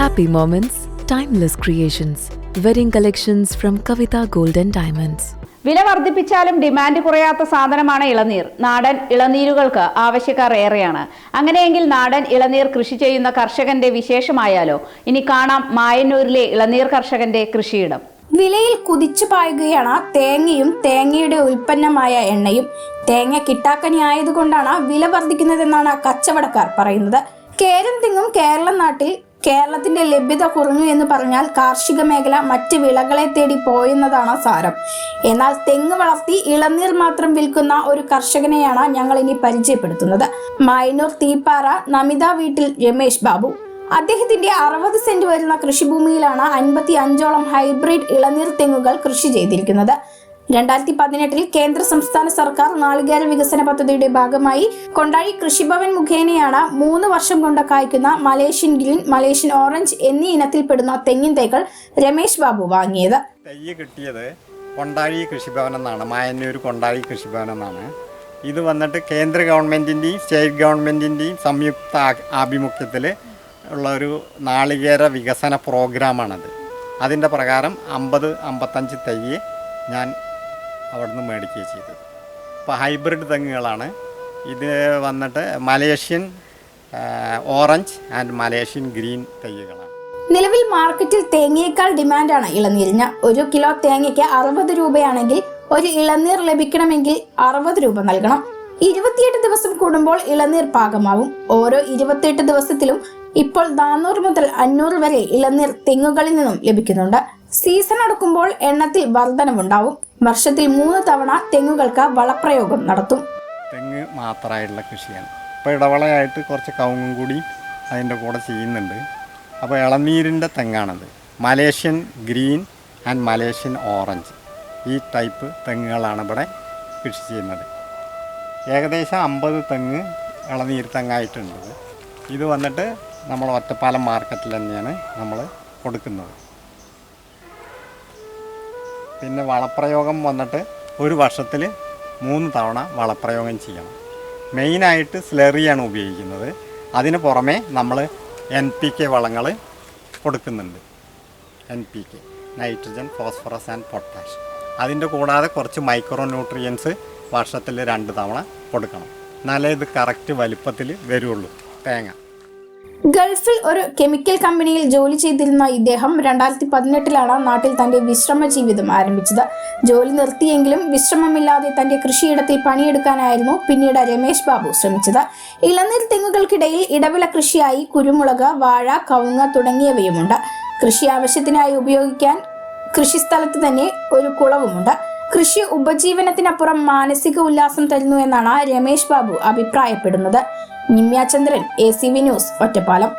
Happy moments, timeless creations. Wedding collections from Kavita Golden and Diamonds. വില വർദ്ധിപ്പിച്ചാലും demand കുറയാത്ത സാധനമാണ് ഇളനീർ. നാടൻ ഇളനീരുകൾക്ക് ആവശ്യക്കാർ ഏറെയാണ് അങ്ങനെയെങ്കിൽ നാടൻ ഇളനീർ കൃഷി ചെയ്യുന്ന കർഷകന്റെ വിശേഷമായാലോ? ഇനി കാണാം മായന്നൂരിലെ ഇളനീർ കർഷകന്റെ കൃഷിയിടം. വിലയിൽ കുതിച്ചു പായുകയാണ് തേങ്ങയും തേങ്ങയുടെ ഉൽപ്പന്നമായ എണ്ണയും. തേങ്ങ കിട്ടാക്കനി ആയതുകൊണ്ടാണ് വില വർദ്ധിക്കുന്നതെന്നാണ് കച്ചവടക്കാർ പറയുന്നത്. കേരം തിങ്ങും കേരള നാട്ടിൽ കേരളത്തിന്റെ ലഭ്യത കുറഞ്ഞു എന്ന് പറഞ്ഞാൽ കാർഷിക മേഖല മറ്റ് വിളകളെ തേടി പോയെന്നതാണ് സാരം. എന്നാൽ തെങ്ങ് വളർത്തി ഇളനീർ മാത്രം വിൽക്കുന്ന ഒരു കർഷകനെയാണ് ഞങ്ങൾ ഇനി പരിചയപ്പെടുത്തുന്നത്. മൈനൂർ തീപ്പാറ നമിത വീട്ടിൽ രമേശ് ബാബു. അദ്ദേഹത്തിന്റെ അറുപത് സെന്റ് വരുന്ന കൃഷിഭൂമിയിലാണ് അൻപത്തി അഞ്ചോളം ഹൈബ്രിഡ് ഇളനീർ തെങ്ങുകൾ കൃഷി ചെയ്തിരിക്കുന്നത്. രണ്ടായിരത്തി പതിനെട്ടിൽ കേന്ദ്ര സംസ്ഥാന സർക്കാർ നാളികേര വികസന പദ്ധതിയുടെ ഭാഗമായി കൊണ്ടാഴി കൃഷിഭവൻ മുഖേനയാണ് മൂന്ന് വർഷം കൊണ്ട് കായ്ക്കുന്ന മലേഷ്യൻ ഗ്രീൻ മലേഷ്യൻ ഓറഞ്ച് എന്നീ ഇനത്തിൽപ്പെടുന്ന തെങ്ങിൻ തൈകൾ രമേശ് ബാബു വാങ്ങിയത്. തയ്യ് കിട്ടിയത് കൊണ്ടാഴി കൃഷിഭവൻ എന്നാണ്. മായന്നൂർ കൊണ്ടാഴി കൃഷിഭവൻ എന്നാണ്. ഇത് വന്നിട്ട് കേന്ദ്ര ഗവൺമെന്റിന്റെയും സ്റ്റേറ്റ് ഗവൺമെന്റിന്റെയും സംയുക്ത ആഭിമുഖ്യത്തിൽ ഉള്ള ഒരു നാളികേര വികസന പ്രോഗ്രാമാണത്. അതിന്റെ പ്രകാരം അമ്പത് അമ്പത്തഞ്ച് തയ്യ് ഞാൻ അവിടുന്ന് മേടിക്കുകയും ചെയ്തത് ഇപ്പോൾ ഹൈബ്രിഡ് തെങ്ങുകളാണ്. ഇത് വന്നിട്ട് Malaysian orange and Malaysian green തൈകളാണ് നിലവിൽ മാർക്കറ്റിൽ തേങ്ങയേക്കാൾ ഡിമാൻഡാണ് ഇളനീരിന്. ഒരു കിലോ തേങ്ങയ്ക്ക് അറുപത് രൂപയാണെങ്കിൽ ഒരു ഇളനീർ ലഭിക്കണമെങ്കിൽ അറുപത് രൂപ നൽകണം. ഇരുപത്തിയെട്ട് ദിവസം കൂടുമ്പോൾ ഇളനീർ പാകമാവും. ഓരോ ഇരുപത്തിയെട്ട് ദിവസത്തിലും ഇപ്പോൾ നാനൂറ് മുതൽ അഞ്ഞൂറ് വരെ ഇളനീർ തെങ്ങുകളിൽ നിന്നും ലഭിക്കുന്നുണ്ട്. സീസൺ അടുക്കുമ്പോൾ എണ്ണത്തിൽ വർധനവുണ്ടാവും. വർഷത്തിൽ മൂന്ന് തവണ തെങ്ങുകൾക്ക് വളപ്രയോഗം നടത്തും. തെങ്ങ് മാത്രമായിട്ടുള്ള കൃഷിയാണ്. ഇപ്പോൾ ഇടവളയായിട്ട് കുറച്ച് കവുങ്ങും കൂടി അതിന്റെ കൂടെ ചെയ്യുന്നുണ്ട്. അപ്പോൾ ഇളനീരിന്റെ തെങ്ങാണത്. Malaysian green and Malaysian orange ഈ ടൈപ്പ് തെങ്ങുകളാണ് ഇവിടെ കൃഷി ചെയ്യുന്നത്. ഏകദേശം അമ്പത് തെങ്ങ് ഇളനീർ തെങ്ങായിട്ടുണ്ട്. ഇത് വന്നിട്ട് നമ്മൾ ഒറ്റപ്പാലം മാർക്കറ്റിൽ തന്നെയാണ് നമ്മൾ കൊടുക്കുന്നത്. പിന്നെ വളപ്രയോഗം വന്നിട്ട് ഒരു വർഷത്തിൽ മൂന്ന് തവണ വളപ്രയോഗം ചെയ്യണം. മെയിനായിട്ട് സ്ലെറിയാണ് ഉപയോഗിക്കുന്നത്. അതിന് പുറമേ നമ്മൾ എൻ പി കെ വളങ്ങൾ കൊടുക്കുന്നുണ്ട്. N P K nitrogen phosphorus and potash അതിന്റെ കൂടാതെ കുറച്ച് മൈക്രോ ന്യൂട്രിയൻസ് വർഷത്തിൽ രണ്ട് തവണ കൊടുക്കണം. എന്നാലേ ഇത് കറക്റ്റ് വലിപ്പത്തിൽ വരുള്ളൂ. തേങ്ങ. ഗൾഫിൽ ഒരു കെമിക്കൽ കമ്പനിയിൽ ജോലി ചെയ്തിരുന്ന ഇദ്ദേഹം രണ്ടായിരത്തി പതിനെട്ടിലാണ് നാട്ടിൽ തന്റെ വിശ്രമ ജീവിതം ആരംഭിച്ചത്. ജോലി നിർത്തിയെങ്കിലും വിശ്രമമില്ലാതെ തന്റെ കൃഷിയിടത്തിൽ പണിയെടുക്കാനായിരുന്നു പിന്നീട് രമേശ് ബാബു ശ്രമിച്ചത്. ഇളനീർ തെങ്ങുകൾക്കിടയിൽ ഇടവിള കൃഷിയായി കുരുമുളക് വാഴ കവുങ്ങ് തുടങ്ങിയവയുമുണ്ട്. കൃഷി ആവശ്യത്തിനായി ഉപയോഗിക്കാൻ കൃഷിസ്ഥലത്ത് തന്നെ ഒരു കുളവുമുണ്ട്. കൃഷി ഉപജീവനത്തിനപ്പുറം മാനസിക ഉല്ലാസം തരുന്നു എന്നാണ് രമേശ് ബാബു അഭിപ്രായപ്പെടുന്നത്. Nimyachandran A C V news Ottapalam.